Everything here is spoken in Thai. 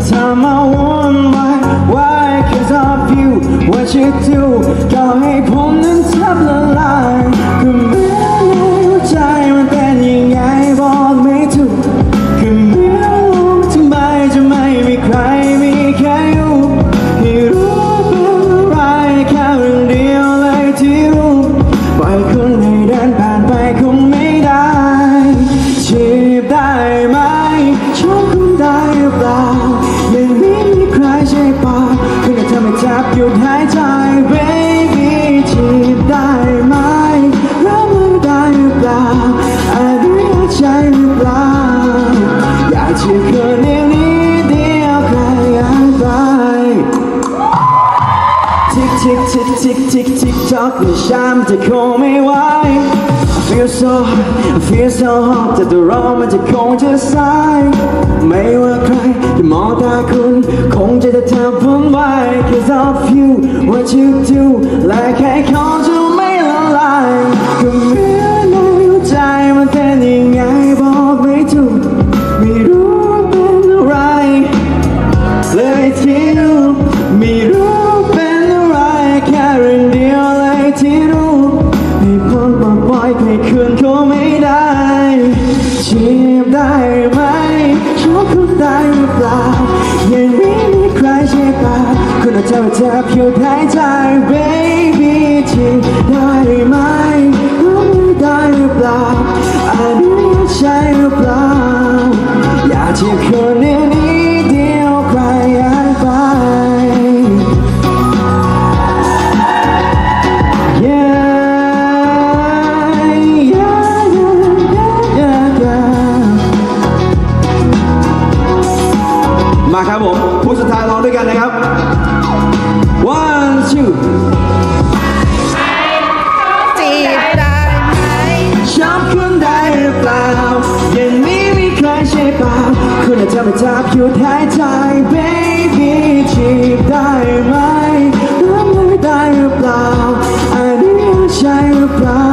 time I want my why cause of you. What you do หยุดหายใจ baby จีบได้ไหมรับมือได้หรือเปล่าอาจรู้ใจหรือเปล่าอยากจีบเธอเดียวนี้เดียวใครอยางไป tick tick tick tick tick tick tock ในชามจะคงไม่ไหว I feel so hot I feel so hot แต่ตัวเรามันจะคงจะสายไม่ว่าใครจะมองตาคุณ คงจะทำเธอพัมไว you do และ คุณอาจะเจ็บอยู่หายใจ baby ชีพได้ไหมรู้ไม่ได้หรือเปล่าอันนี้ใช่หรือเปล่าอยากจะคนนี้เดียวใครหายไป Yeah, yeah, yeah, yeah, yeah. มาครับผมผู้สุดท้ายร้องด้วยกันนะครับ ชื่อจีบได้ไหมชอบคนได้หรือเปล่าย่งนี้มีใครใช่เปล่าคุณอาจจะมาจับหยุดหายใจ baby จีบได้ไหมรับมือได้หรือเปล่าอันนี้ใช่หรือเปล่า